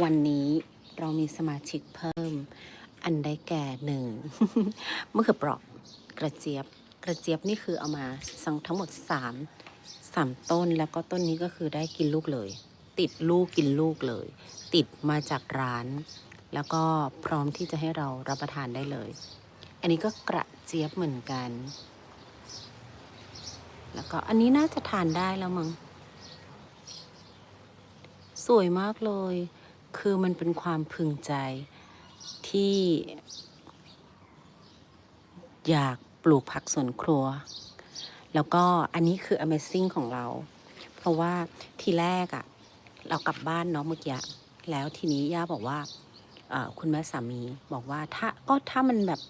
วันนี้เรามีสมาชิกเพิ่ม อันได้แก่หนึ่งมะเขือเปราะกระเจี๊ยบ กระเจี๊ยบนี่คือเอามาทั้งทั้งหมดสามสามต้นแล้วก็ต้นนี้ก็คือได้กินลูกเลย ติดลูกกินลูกเลย ติดมาจากร้าน แล้วก็พร้อมที่จะให้เรารับประทานได้เลย อันนี้ก็กระเจี๊ยบเหมือนกัน แล้วก็อันนี้น่าจะทานได้แล้วมั้งสวยมากเลย คือมันเป็นความพึงใจที่อยากปลูกผักสวนครัว แล้วก็อันนี้คือ Amazing ของเรา เพราะว่าทีแรกอะ่ะ เรากลับบ้านเนาะเมื่อกี้แล้วทีนี้ย่าบอกว่าคุณแม่สามีบอกว่าถ้าก็ถ้ามันแบบ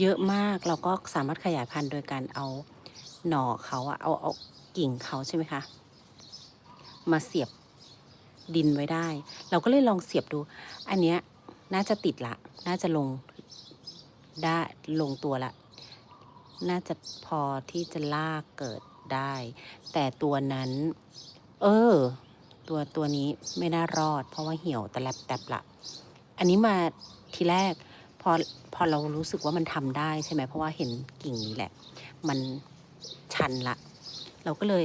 เยอะมากเราก็สามารถขยายพันธุ์โดยการเอาหน่อเขาอะเอาเอากิ่งเขาใช่ไหมคะ มาเสียบ ดินไว้ได้ เราก็เลยลองเสียบดู อันเนี้ยน่าจะติดละ น่าจะลงได้ลงตัวละ น่าจะพอที่จะลากเกิดได้ แต่ตัวนั้น เออ ตัวตัวนี้ไม่น่ารอด เพราะว่าเหี่ยวแต่แลบแตบละ อันนี้มาทีแรกพอพอเรารู้สึกว่ามันทำได้ใช่ไหมเพราะว่าเห็นกิ่งนี้แหละ มันชันละ เราก็เลย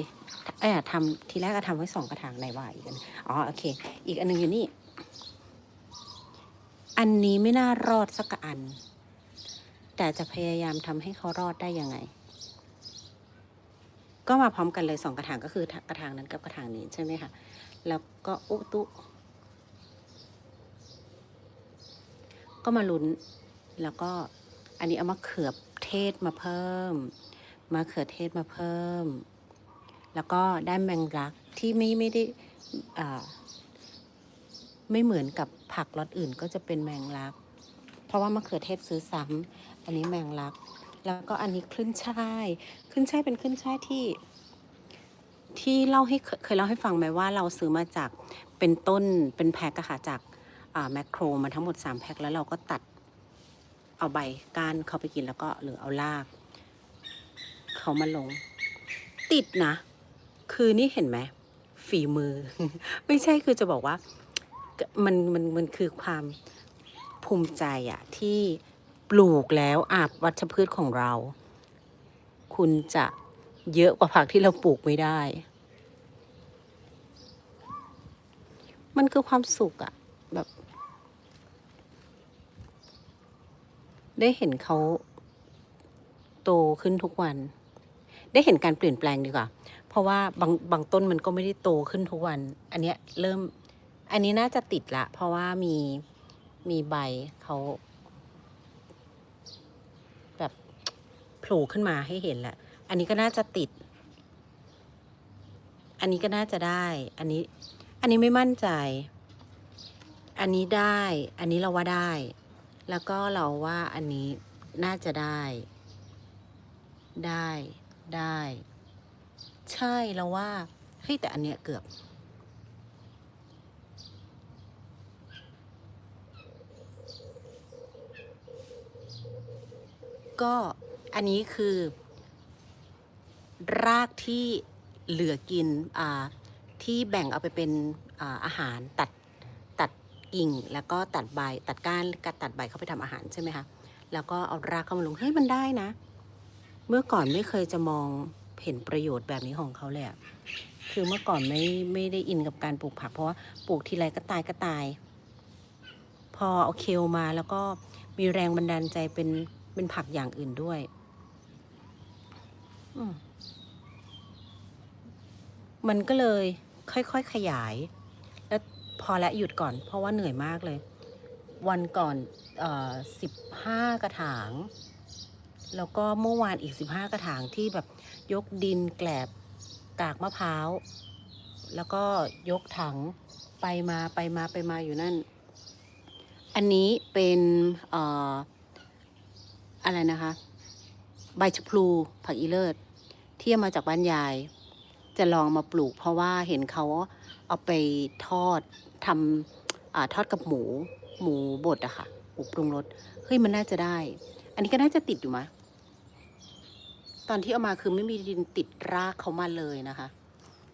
เอยทำทีแรกก็ทำไว้สองกระถางในว่าอีกอันอ๋อโอเค อีกอันหนึงอยู่นี่ อันนี้ไม่น่ารอดสักอัน แต่จะพยายามทำให้เขารอดได้ยังไง ก็มาพร้อมกันเลยสองกระถางก็คือกระถางนั้นกับกระถางนี้ใช่ไหมคะแล้วก็อุตุก็มาลุ้น แล้วก็อันนี้เอามะเขือเทศมาเพิ่มมะเขือเทศมาเพิ่ม แล้วก็ได้แมงลักที่ไม่ไม่ได้ไม่เหมือนกับผักรสอื่นก็จะเป็นแมงลัก เพราะว่ามะเขือเทศซื้อซ้ำอันนี้แมงลัก แล้วก็อันนี้ขึ้นช่ายขึ้นช่ายเป็นขึ้นช่ายที่ ที่เล่าให้เคยเล่าให้ฟังไหมว่าเราซื้อมาจากเป็นต้นเป็นแพ็คอะค่ะจากแมคโครมาทั้งหมด 3 แพ็คแล้วเราก็ตัดเอาใบก้านเขาไปกินแล้วก็หรือเอาราก เขามาลง ติดนะ คือนี่เห็นไหมฝีมือ ไม่ใช่คือจะบอกว่ามันมันมันคือความภูมิใจอะที่ปลูกแล้วอาบวัชพืชของเรา คุณจะเยอะกว่าผักที่เราปลูกไม่ได้ มันคือความสุขอะแบบ ได้เห็นเขาโตขึ้นทุกวัน ได้เห็นการเปลี่ยนแปลงดีกว่า ราะว่าบางบางต้นมันก็ไม่ได้โตขึ้นทุกวัน อันเนี้ยเริ่ม อันนี้น่าจะติดละ เพราะว่ามีมีใบเขาแบบโผล่ขึ้นมาให้เห็นแหละ อันนี้ก็น่าจะติด อันนี้ก็น่าจะได้ อันนี้ อันนี้ไม่มั่นใจ อันนี้ได้ อันนี้เราว่าได้ แล้วก็เราว่าอันนี้น่าจะได้ ได้ ได้ ใช่เราว่าเฮ้ยแต่อันเนี้ยเกือบ ก็อันนี้คือ รากที่เหลือกินอ่าที่แบ่งเอาไปเป็นอาอาหารตัดตัดกิ่งแล้วก็ตัดใบตัดก้านกับตัดใบเข้าไปทำอาหารใช่ไหมคะแล้วก็เอารากเข้ามาลงเฮ้ยมันได้นะ เมื่อก่อนไม่เคยจะมอง เห็นประโยชน์แบบนี้ของเขาเลยอะคือเมื่อก่อนไม่ไม่ได้อินกับการปลูกผัก เพราะว่าปลูกทีไรก็ตายก็ตาย พอเอาเคลมาแล้วก็มีแรงบันดาลใจเป็นเป็นผักอย่างอื่นด้วยมมันก็เลยค่อยๆขยาย แล้วพอและหยุดก่อน เพราะว่าเหนื่อยมากเลย วันก่อนสิบห้ากระถาง แล้วก็เมื่อวานอีกสิบห้ากระถางที่แบบยกดินแกลบกากมะพร้าว แล้วก็ยกถังไปมาไปมาไปมาอยู่นั่น อันนี้เป็นเอ่ออะไรนะคะใบชะพลูผักอีเลิศที่เอามาจากบ้านยาย จะลองมาปลูก เพราะว่าเห็นเขาเอาไปทอดทำอทอดกับหมู หมูบดอะค่ะปรุงรสเฮ้ยมันน่าจะได้ อันนี้ก็น่าจะติดอยู่มะ ตอนที่เอามาคือไม่มีดินติดรากเขามาเลยนะคะ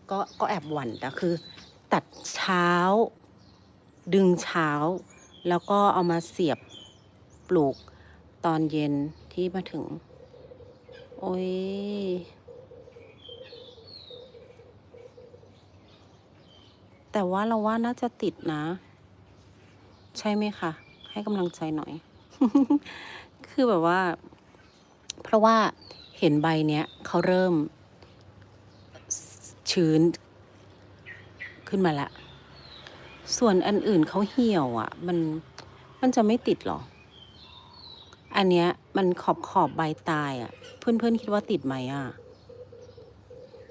ก็ก็แอบหวั่นแต่คือ ตัดเช้า ดึงเช้า แล้วก็เอามาเสียบปลูกตอนเย็นที่มาถึง โอ้ยแต่ว่าเราว่าน่าจะติดนะ ใช่ไหมคะ ให้กำลังใจหน่อย คือแบบว่า เพราะว่า เห็นใบเนี้ยเขาเริ่ม ชื้น ขึ้นมาละ ส่วนอันอื่นเขาเหี่ยวอะ่ะ มันมันจะไม่ติดหรอ อันเนี้ยมันขอบขอบใบตายอะ่ะเพื่อนคิดว่าติดไหมอะ่ะ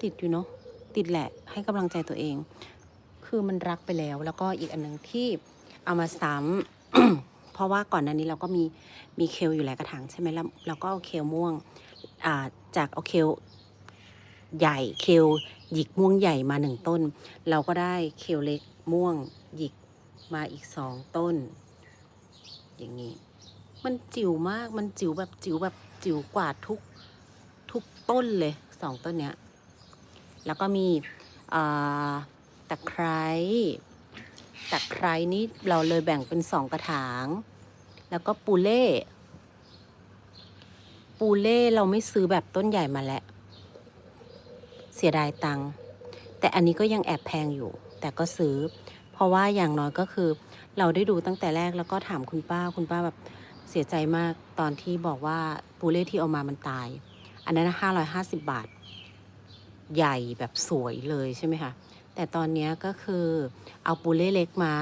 ติดอยู่เนาะติดแหละ ให้กำลังใจตัวเอง คือมันรักไปแล้ว แล้วก็อีกอันหนึ่งที่เอามาซ้ำเพราะว่าก่อนหน้านี้เราก็มีมีเคลอยู่หลายกระถางใช่ไหมแล้วเราก็เอาเคลม่วง จากเอาเคลใหญ่เคลหยิกม่วงใหญ่มาหนึ่งต้น เราก็ได้เคลเล็กม่วงหยิกมาอีกสองต้น อย่างนี้ มันจิ๋วมากมันจิ๋วแบบจิ๋วแบบจิ๋วกว่าทุกทุกต้นเลยสองต้นเนี้ย แล้วก็มีตะไคร้ตะไคร้นี่เราเลยแบ่งเป็นสองกระถาง แล้วก็ปูเล่ ปูเล่เราไม่ซื้อแบบต้นใหญ่มาแล้ว เสียดายตังค์แต่อันนี้ก็ยังแอบแพงอยู่ แต่ก็ซื้อ เพราะว่าอย่างน้อยก็คือ เราได้ดูตั้งแต่แรกแล้วก็ถามคุณป้าคุณป้าแบบเสียใจมากตอนที่บอกว่าปูเล่ที่เอามามันตาย อันนั้นห้าร้อยห้าสิบบาท ใหญ่แบบสวยเลยใช่ไหมคะ แต่ตอนนี้ก็คือเอาปูเล่เล็กมา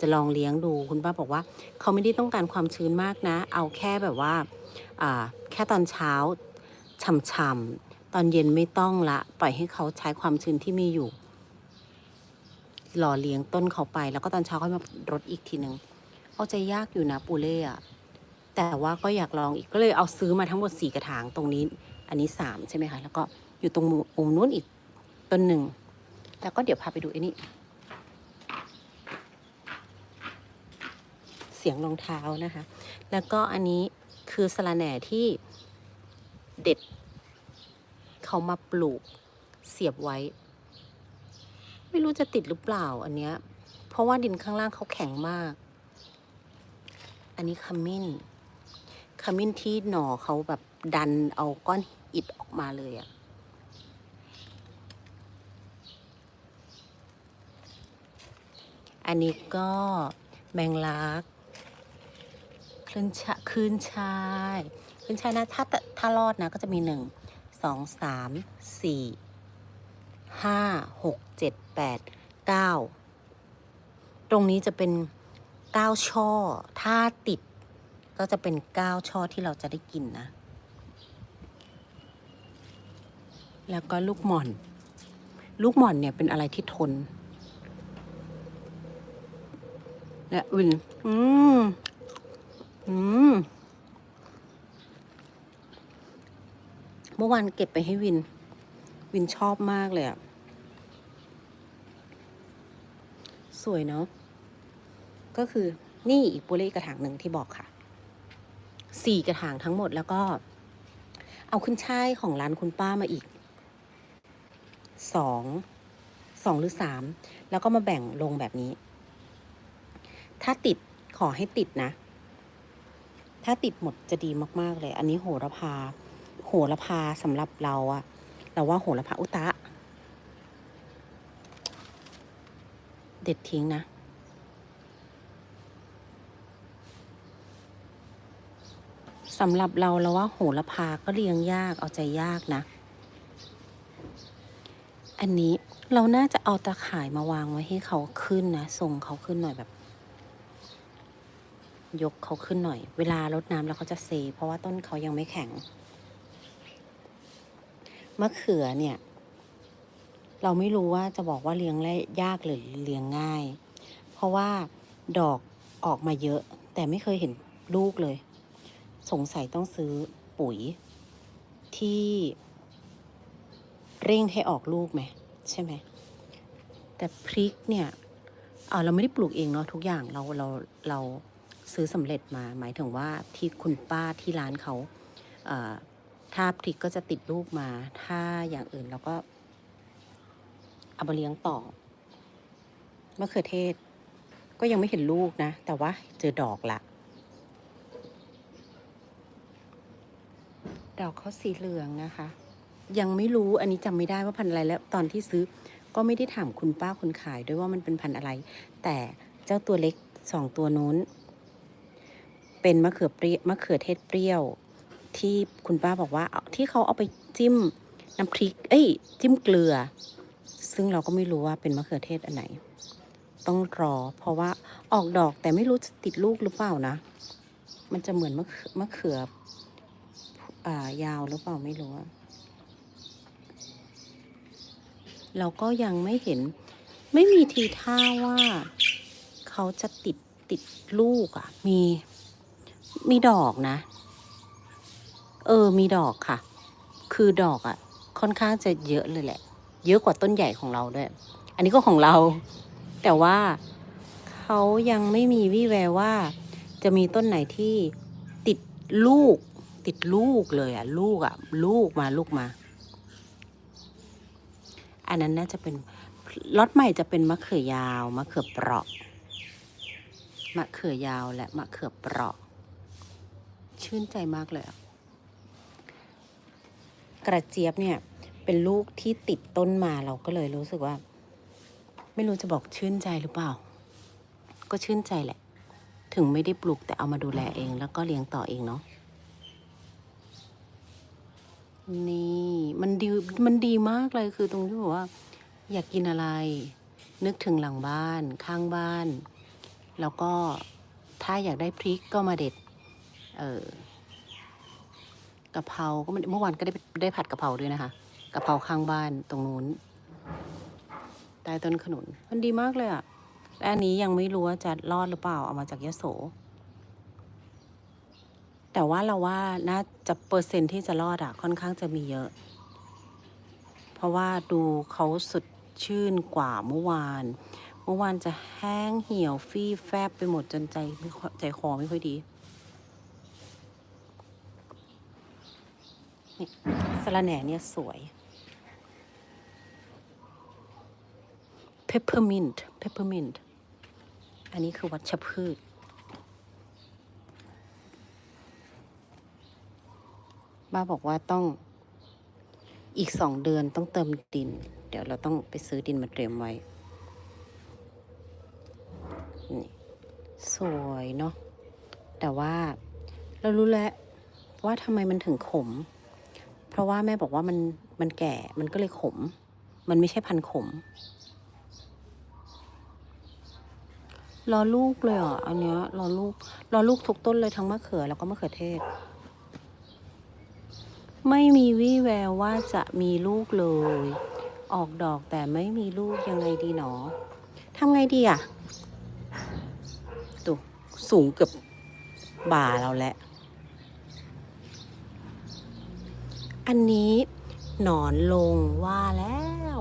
จะลองเลี้ยงดูคุณป้าบอกว่า เขาไม่ได้ต้องการความชื้นมากนะ เอาแค่แบบว่าแค่ตอนเช้าฉ่ำๆตอนเย็นไม่ต้องละ ปล่อยให้เขาใช้ความชื้นที่มีอยู่หล่อเลี้ยงต้นเขาไป แล้วก็ตอนเช้าค่อยมารดอีกทีหนึ่งเอาใจยากอยู่นะปูเล่อะแต่ว่าก็อยากลองอีกก็เลยเอาซื้อมาทั้งหมดสี่กระถางตรงนี้ อันนี้สามใช่ไหมคะแล้วก็อยู่ตรงมุมนู้นอีกต้นหนึ่ง แล้วก็เดี๋ยวพาไปดูไอ้นี่ เสียงรองเท้านะคะ แล้วก็อันนี้คือสะระแหน่ที่เด็ด เขามาปลูกเสียบไว้ ไม่รู้จะติดหรือเปล่าอันเนี้ย เพราะว่าดินข้างล่างเขาแข็งมาก อันนี้ขมิ้นขมิ้นที่หน่อเขาแบบดันเอาก้อนอิฐออกมาเลยอะ อันนี้ก็แมงลักคลื่นชะคลื่นชายคลื่นชายนะถ้าถ้ารอดนะก็จะมีหนึ่งสองสามสี่ห้าหกเจ็ดแปดเก้าตรงนี้จะเป็นเก้าช่อ ถ้าติดก็จะเป็นเก้าช่อที่เราจะได้กินนะ แล้วก็ลูกหม่อน ลูกหม่อนเนี่ยเป็นอะไรที่ทน และวิน อืม อืม เมื่อวานเก็บไปให้วิน วินชอบมากเลยอะสวยเนาะ ก็คือนี่อีกปูเล่กระถางหนึ่งที่บอกค่ะ สี่กระถางทั้งหมดแล้วก็ เอาขึ้นช่ายของร้านคุณป้ามาอีก สอง สองหรือสาม แล้วก็มาแบ่งลงแบบนี้ ถ้าติดขอให้ติดนะ ถ้าติดหมดจะดีมาก ๆ เลย อันนี้โหระพา โหระพาสำหรับเราอะเราว่าโหระพาอุตะ เด็ดทิ้งนะ สำหรับเราเราว่าโหระพาก็เลี้ยงยากเอาใจยากนะ อันนี้เราน่าจะเอาตาข่ายมาวางไว้ให้เขาขึ้นนะส่งเขาขึ้นหน่อยแบบ ยกเขาขึ้นหน่อย เวลารดน้ำแล้วเขาจะเซ เพราะว่าต้นเขายังไม่แข็ง มะเขือเนี่ย เราไม่รู้ว่าจะบอกว่าเลี้ยงได้ยากหรือเลี้ยงง่าย เพราะว่าดอกออกมาเยอะ แต่ไม่เคยเห็นลูกเลย สงสัยต้องซื้อปุ๋ย ที่เร่งให้ออกลูกไหมใช่ไหม แต่พริกเนี่ยเออเราไม่ได้ปลูกเองเนาะทุกอย่างเราเราเรา ซื้อสำเร็จมา หมายถึงว่าที่คุณป้าที่ร้านเขาถ้าพริกก็จะติดลูกมา ถ้าอย่างอื่นเราก็เอามาเลี้ยงต่อมะเขือเทศ ก็ยังไม่เห็นลูกนะ แต่ว่าเจอดอกละดอกเขาสีเหลืองนะคะ ยังไม่รู้อันนี้จำไม่ได้ว่าพันธุ์อะไรแล้วตอนที่ซื้อก็ไม่ได้ถามคุณป้าคนขายด้วยว่ามันเป็นพันธุ์อะไร แต่เจ้าตัวเล็กสองตัวนู้น เป็นมะเขือเปรี้ยวมะเขือเทศเปรี้ยว ที่คุณป้าบอกว่าที่เขาเอาไปจิ้มน้ำพริก เอ้ย จิ้มเกลือ ซึ่งเราก็ไม่รู้ว่าเป็นมะเขือเทศอันไหน ต้องรอ เพราะว่าออกดอกแต่ไม่รู้จะติดลูกหรือเปล่านะ มันจะเหมือนมะเขือมะเขืออ่ายาวหรือเปล่าไม่รู้เราก็ยังไม่เห็นไม่มีทีท่าว่า เขาจะติดติดลูกอะ่ะ มี มีดอกนะ เออ มีดอกค่ะ คือดอกอะ่ะ ค่อนข้างจะเยอะเลยแหละ เยอะกว่าต้นใหญ่ของเราด้วย อันนี้ก็ของเรา แต่ว่าเขายังไม่มีวี่แววว่า จะมีต้นไหนที่ติดลูก ติดลูกเลยอะ่ะ ลูกอะ่ะ ลูกมาลูกมา อันนั้นน่าจะเป็นล็อตใหม่จะเป็นมะเขือยาว มะเขือเปราะ มะเขือยาวและมะเขือเปราะ ชื่นใจมากเลยอะกระเจี๊ยบเนี่ยเป็นลูกที่ติดต้นมาเราก็เลยรู้สึกว่า ไม่รู้จะบอกชื่นใจหรือเปล่า ก็ชื่นใจแหละ ถึงไม่ได้ปลูกแต่เอามาดูแลเองแล้วก็เลี้ยงต่อเองเนาะนี่มันดีมันดีมากเลยคือตรงที่บอกว่า อยากกินอะไร นึกถึงหลังบ้าน ข้างบ้าน แล้วก็ถ้าอยากได้พริกก็มาเด็ด เออกะเพราก็มันเมื่อวานก็ได้ได้ผัดกะเพราด้วยนะคะกะเพราข้างบ้านตรงนู้นใต้ต้นขนุน มันดีมากเลยอะและอันนี้ยังไม่รู้ว่าจะรอดหรือเปล่าเอามาจากยะโส แต่ว่าเราว่าน่าจะเปอร์เซ็นต์ที่จะรอดอะค่อนข้างจะมีเยอะ เพราะว่าดูเขาสดชื่นกว่าเมื่อวาน เมื่อวานจะแห้งเหี่ยวฟี่แฟบไปหมดจนใจไม่ใจคอไม่ค่อยดี นี่สะระแหน่เนี่ยสวย peppermint peppermint อันนี้คือวัชพืช บ้าบอกว่าต้องอีกสองเดือนต้องเติมดิน เดี๋ยวเราต้องไปซื้อดินมาเตรียมไว้ นี่ สวยเนาะ แต่ว่าเรารู้แล้วว่าทำไมมันถึงขม เพราะว่าแม่บอกว่ามันมันแก่มันก็เลยขม มันไม่ใช่พันขมรอลูกเลยอะอันเนี้ยรอลูกรอลูกทุกต้นเลยทั้งมะเขือแล้วก็มะเขือเทศ ไม่มีวี่แววว่าจะมีลูกเลย ออกดอกแต่ไม่มีลูกยังไงดีหนอทำไงดีอะดูสูงเกือบบ่าเราแหล้ว อันนี้หนอนลงว่าแล้ว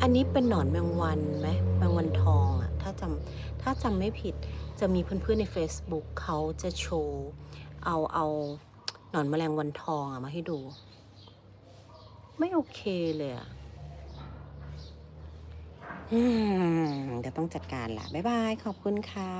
อันนี้เป็นหนอนแมงวันไหมแมงวันทองอะถ้าจำถ้าจำไม่ผิดจะมีเพื่อนๆใน Facebook เขาจะโชว์เอาเอาหนอนแมลงวันทองอะมาให้ดู ไม่โอเคเลยอะอืมเดี๋ยวต้องจัดการละบ๊ายบาย ขอบคุณค่ะ